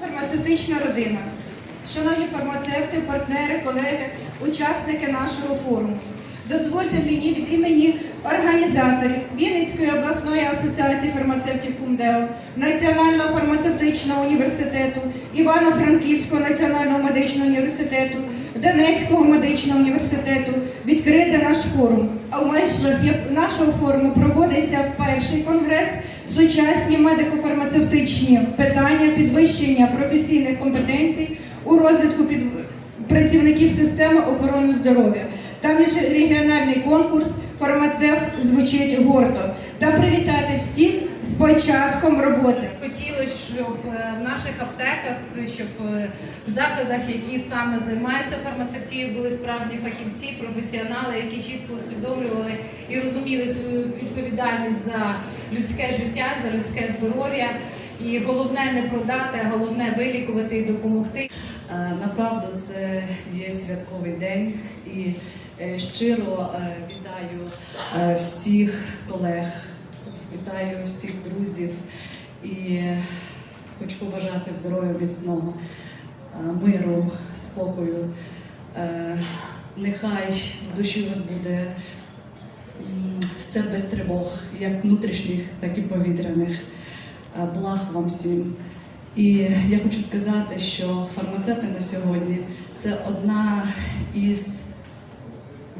фармацевтична родина. Шановні фармацевти, партнери, колеги, учасники нашого форуму. Дозвольте мені від імені організаторів Вінницької обласної асоціації фармацевтів КУМДЕО, Національного фармацевтичного університету, Івано-Франківського національного медичного університету, Донецького медичного університету відкрити наш форум. В межах нашого форуму проводиться перший конгрес сучасні медико-фармацевтичні питання підвищення професійних компетенцій у розвитку під працівників системи охорони здоров'я. Там регіональний конкурс фармацевт звучить гордо. Та привітати всіх початком роботи. Хотілося, щоб е, в наших аптеках, щоб е, в закладах, які саме займаються фармацевтією, були справжні фахівці, професіонали, які чітко усвідомлювали і розуміли свою відповідальність за людське життя, за людське здоров'я. І головне не продати, а головне вилікувати і допомогти. Е, Направду це є святковий день і е, щиро е, вітаю е, всіх колег, вітаю всіх друзів і хочу побажати здоров'я міцного, е, миру, спокою. Е, Нехай в душі у вас буде все без тривог, як внутрішніх, так і повітряних. Е, Благ вам всім. І я хочу сказати, що фармацевти на сьогодні це одна із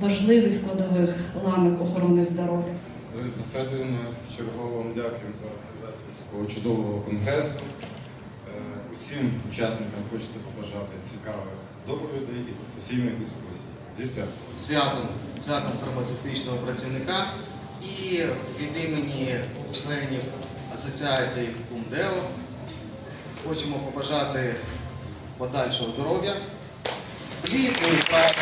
важливих складових ланок охорони здоров'я. Лариса Федорівна, чергово вам дякую за організацію такого чудового конгресу. Е, Усім учасникам хочеться побажати цікавих доповідей і професійних дискусій. Зі святом! святом, святом фармацевтичного працівника і від імені членів асоціації КУМДЕО хочемо побажати подальшого здоров'я, плідної праці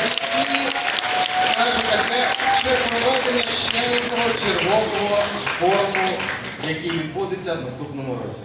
проведення ще одного чергового форуму, який відбудеться в наступному році.